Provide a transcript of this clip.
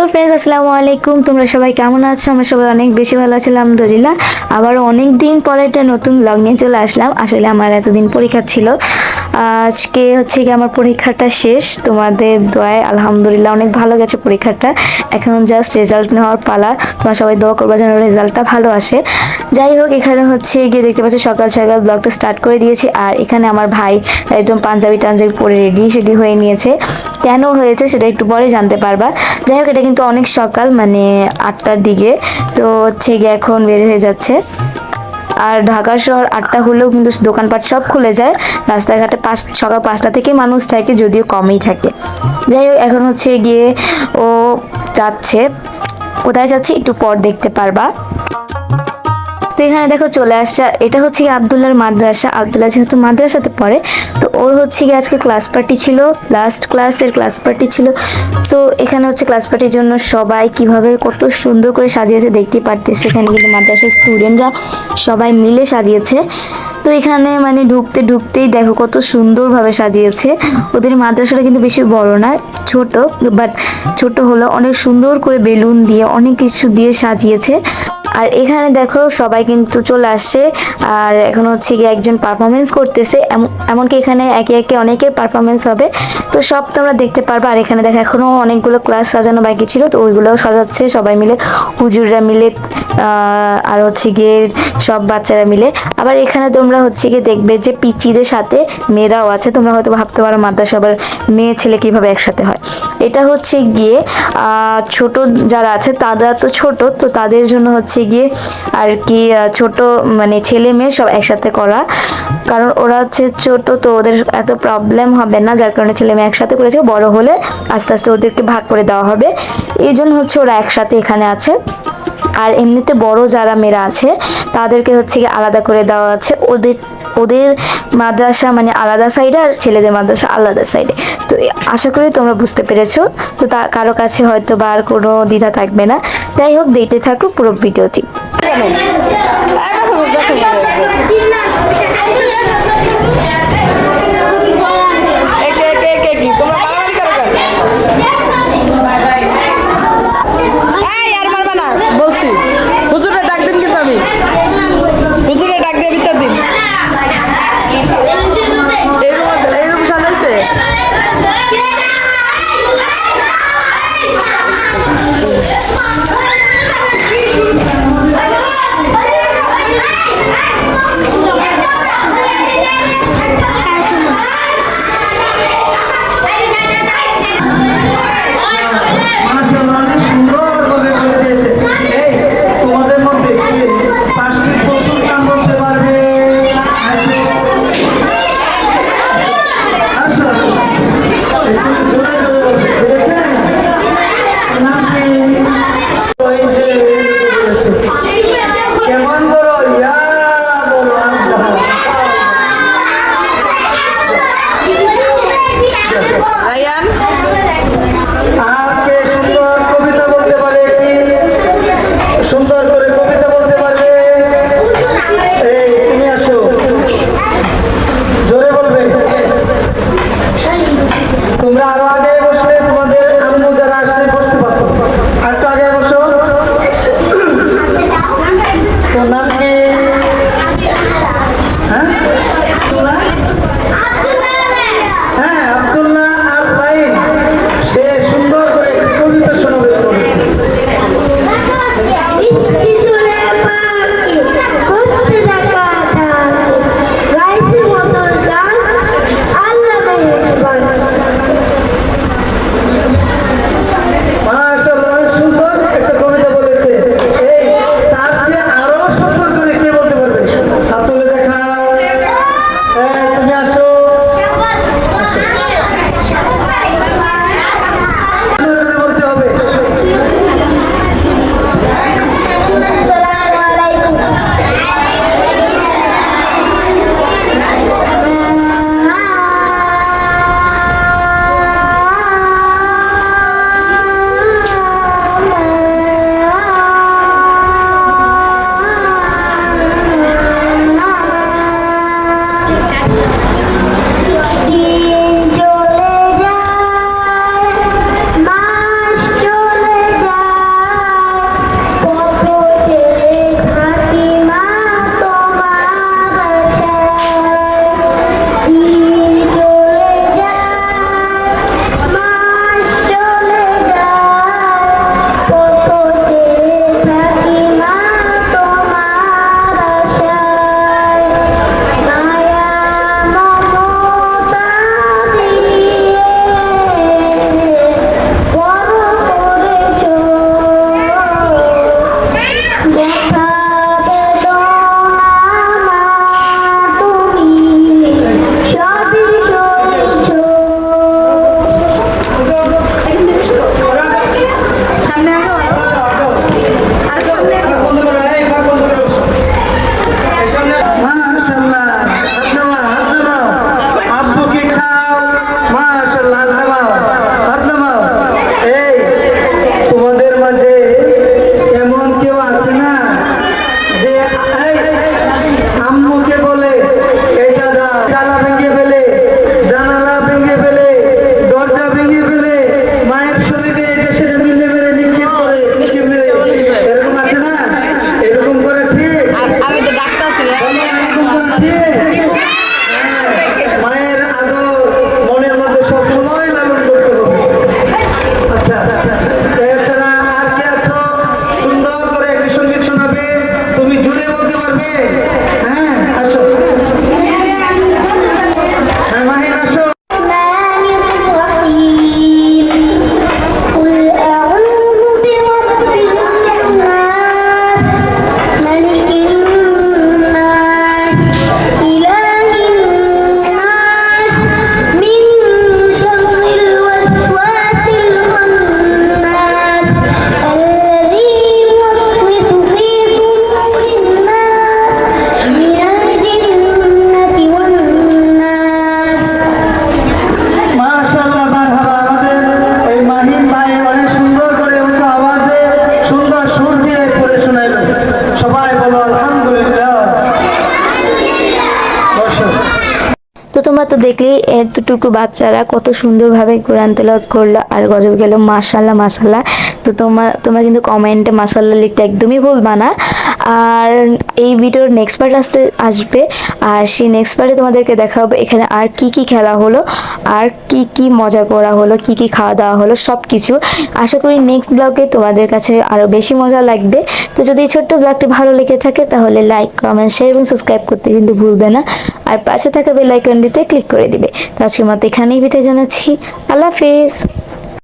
আসসালামু আলাইকুম। তোমরা সবাই কেমন আছো? আমরা সবাই অনেক বেশি ভালো আছি, আলহামদুলিল্লাহ। আবার অনেক দিন পরে একটা নতুন ব্লগ নিয়ে চলে আসলাম। আসলে আমার এতদিন পরীক্ষা ছিল। আজকে হচ্ছে কি আমার পরীক্ষাটা শেষ। তোমাদের দোয়ায় আলহামদুলিল্লাহ অনেক ভালো গেছে পরীক্ষাটা। এখন জাস্ট রেজাল্ট নেওয়ার পালা। তোমরা সবাই দোয়া করব যেন রেজাল্টটা ভালো আসে। যাই হোক, এখানে হচ্ছে গিয়ে দেখতে পাচ্ছি, সকাল সকাল ব্লগটা স্টার্ট করে দিয়েছি। আর এখানে আমার ভাই একদম পাঞ্জাবি টাঞ্জাবি পরে রেডি সেডি হয়ে নিয়েছে। কেন হয়েছে সেটা একটু পরে জানতে পারবা। যাই হোক, এটা কিন্তু অনেক সকাল মানে আটটার দিকে। তো হচ্ছে গিয়ে এখন বের হয়ে যাচ্ছে। আর ঢাকা শহর আটটা হলেও কিন্তু দোকানপাট সব খুলে যায়। রাস্তাঘাটে পাঁচ, সকাল পাঁচটা থেকে মানুষ থাকে, যদিও কমই থাকে। যাই হোক, এখন হচ্ছে গিয়ে ও যাচ্ছে। কোথায় যাচ্ছে একটু পর দেখতে পারবা। এখানে দেখো চলে আসছে এটা হচ্ছে আবদুল্লার মাদ্রাসা। আবদুল্লাহ যেহেতু মাদ্রাসাতে পড়ে, তো ওর হচ্ছে গিয়ে আজকে ক্লাস পার্টি ছিল লাস্ট ক্লাসের ক্লাস পার্টি ছিল। তো এখানে হচ্ছে ক্লাস পার্টির জন্য সবাই কীভাবে কত সুন্দর করে সাজিয়েছে দেখতেই পারতেছে। এখানে কিন্তু মাদ্রাসার স্টুডেন্টরা সবাই মিলে সাজিয়েছে। তো এখানে মানে ঢুকতে ঢুকতেই দেখো কত সুন্দরভাবে সাজিয়েছে। ওদের মাদ্রাসাটা কিন্তু বেশি বড় না, ছোট বাট ছোট হলো। অনেক সুন্দর করে বেলুন দিয়ে, অনেক কিছু দিয়ে সাজিয়েছে। আর এখানে দেখো সবাই কিন্তু চলে আসছে। আর এখন হচ্ছে গিয়ে একজন পারফরমেন্স করতেছে। এম- এমনকি এখানে একে একে অনেকের পারফরমেন্স হবে। তো সব তোমরা দেখতে পারবে। আর এখানে দেখো এখনও অনেকগুলো ক্লাস সাজানো বাকি ছিল। তো ওইগুলোও সাজাচ্ছে সবাই মিলে। হুজুররা মিলে আর হচ্ছে গিয়ে সব বাচ্চারা মিলে। আবার এখানে তোমরা হচ্ছে গিয়ে দেখবে যে পিচিদের সাথে মেয়েরাও আছে। তোমরা হয়তো ভাবতে পারো মাদ্রাসা আবার মেয়ে ছেলে কীভাবে একসাথে হয়। এটা হচ্ছে গিয়ে ছোট যারা আছে তারা তো ছোট, তো তাদের জন্য হচ্ছে গিয়ে আর কি ছোট মানে ছেলে মেয়ে সব একসাথে করা। কারণ ওরা হচ্ছে ছোট, তো ওদের এত প্রবলেম হবে না, যার কারণে ছেলে মেয়ে একসাথে করেছে। বড় হলে আস্তে আস্তে ওদেরকে ভাগ করে দেওয়া হবে। এই জন্য হচ্ছে ওরা একসাথে এখানে আছে। আর এমনিতে বড় যারা মেয়েরা আছে, তাদেরকে হচ্ছে আলাদা করে দেওয়া আছে। ওদের ওদের মাদ্রাসা মানে আলাদা সাইডে আর ছেলেদের মাদ্রাসা আলাদা সাইডে তো আশা করি তোমরা বুঝতে পেরেছ। তো তা, কারও কাছে হয়তো বা আর কোনো দ্বিধা থাকবে না। যাই হোক, দেখতে থাকো পুরো ভিডিওটি। দেখলেই এতটুকু বাচ্চারা কত সুন্দরভাবে কোরআন তেলত করল আর গজব গেল মাসাল্লাহ মাশাল্লাহ তো তোমরা তোমরা কিন্তু কমেন্টে মাশাল্লাহ লিখতে একদমই ভুলবা না। আর এই ভিডিওর নেক্সট পার্ট আসতে, আসবে। আর সেই নেক্সট পার্টে তোমাদেরকে দেখাবো এখানে আর কি কি খেলা হলো, আর কি কি মজা করা হলো, কি কি খাওয়া দাওয়া হলো সব কিছু আশা করি নেক্সট ব্লগে তোমাদের কাছে আরও বেশি মজা লাগবে। তো যদি এই ছোট্ট ব্লগটি ভালো লেগে থাকে তাহলে লাইক কমেন্ট শেয়ার এবং সাবস্ক্রাইব করতে কিন্তু ভুলবে না। আর পাশে থাকা বেল আইকনটিতে ক্লিক করে দিবে। তো আজকের মতো এখানেই বিদায় জানাচ্ছি। আল্লাহ হাফিজ।